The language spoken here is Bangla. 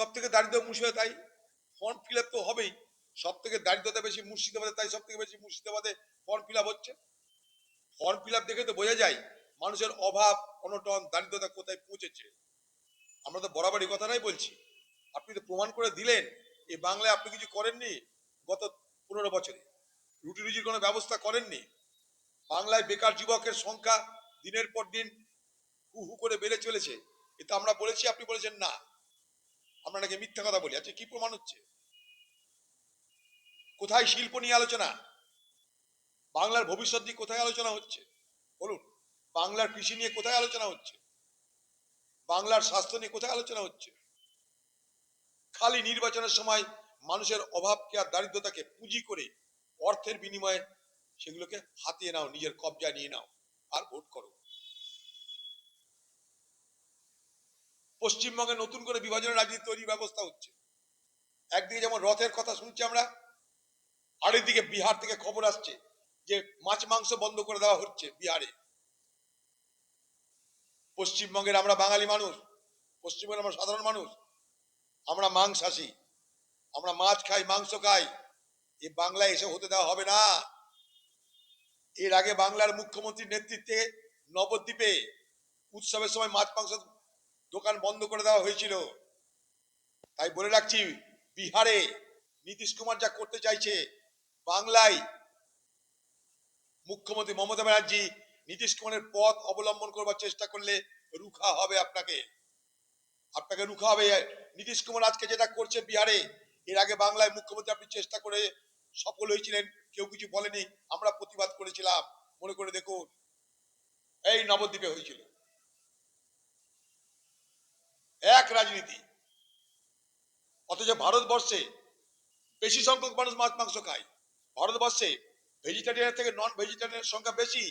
সব থেকে দারিদ্র মুর্শিদাবাদ তাই? ফর্ম ফিল তো হবেই। সব থেকে দারিদ্রতা বেশি মুর্শিদাবাদে, তাই সব থেকে বেশি মুর্শিদাবাদে ফর্ম ফিল হচ্ছে। ফর্ম ফিল দেখে তো বোঝা যায়, মানুষের অভাব, অনটন, দারিদ্রতা কোথায় পৌঁছেছে। আমরা তো বরাবরই কথা কথাটাই বলছি। আপনি তো প্রমাণ করে দিলেন এই বাংলায় আপনি কিছু করেননি গত পনেরো বছরে। রুটি রুজির কোনো ব্যবস্থা করেননি। বাংলায় বেকার যুবকের সংখ্যা দিনের পর দিন হু হু করে বেড়ে চলেছে। এটা আমরা বলেছি, আপনি বলেছেন না। আমরা নাকি মিথ্যা কথা বলি। আচ্ছা কি প্রমাণ হচ্ছে? কোথায় শিল্প নিয়ে আলোচনা? বাংলার ভবিষ্যৎ নিয়ে কোথায় আলোচনা হচ্ছে? বলুন, বাংলার কৃষি নিয়ে কোথায় আলোচনা হচ্ছে? বাংলার স্বাস্থ্য নিয়ে কোথায় আলোচনা হচ্ছে? খালি নির্বাচনের সময় মানুষের অভাবকে আর দারিদ্রতাকে পুঁজি করে অর্থের বিনিময়ে সেগুলোকে হাতিয়ে নাও, নিজের কবজা নিয়ে নাও, আর ভোট করো। পশ্চিমবঙ্গে নতুন করে বিভাজনের রাজনীতি তৈরির ব্যবস্থা হচ্ছে। একদিকে যেমন রথের কথা শুনছি আমরা, আরেকদিকে বিহার থেকে খবর আসছে যে মাছ মাংস বন্ধ করে দেওয়া হচ্ছে বিহারে। পশ্চিমবঙ্গের আমরা বাঙালি মানুষ, পশ্চিমবঙ্গের আমরা সাধারণ মানুষ, আমরা মাংসাশী, আমরা মাছ খাই, মাংস খাই, এ বাংলায় এসব হতে দেওয়া হবে না। এর আগে বাংলার মুখ্যমন্ত্রীর নেতৃত্বে নবদ্বীপে উৎসবের সময় মাছ মাংস দোকান বন্ধ করে দেওয়া হয়েছিল। তাই বলে রাখছি, বিহারে নীতিশ কুমার যা করতে চাইছে, বাংলায় মুখ্যমন্ত্রী মমতা ব্যানার্জি নীতিশ কুমারের পথ অবলম্বন করবার চেষ্টা করলে রুখা হবে আপনাকে। আপনাকে রুখা হবে। নীতিশ কুমার আজকে যেটা করছে বিহারে, এর আগে বাংলায় মুখ্যমন্ত্রী আপনি চেষ্টা করে সফল হয়েছিলেন, কেউ কিছু বলেনি, আমরা প্রতিবাদ করেছিলাম। মনে করে দেখুন, এই নবদ্বীপে হয়েছিল। এক রাজনীতি। অথচ ভারতবর্ষে বেশি সংখ্যক মানুষ মাছ, মাংস খায়। ভারতবর্ষে ভেজিটেরিয়ান থেকে নন ভেজিটেরিয়ানের সংখ্যা বেশি।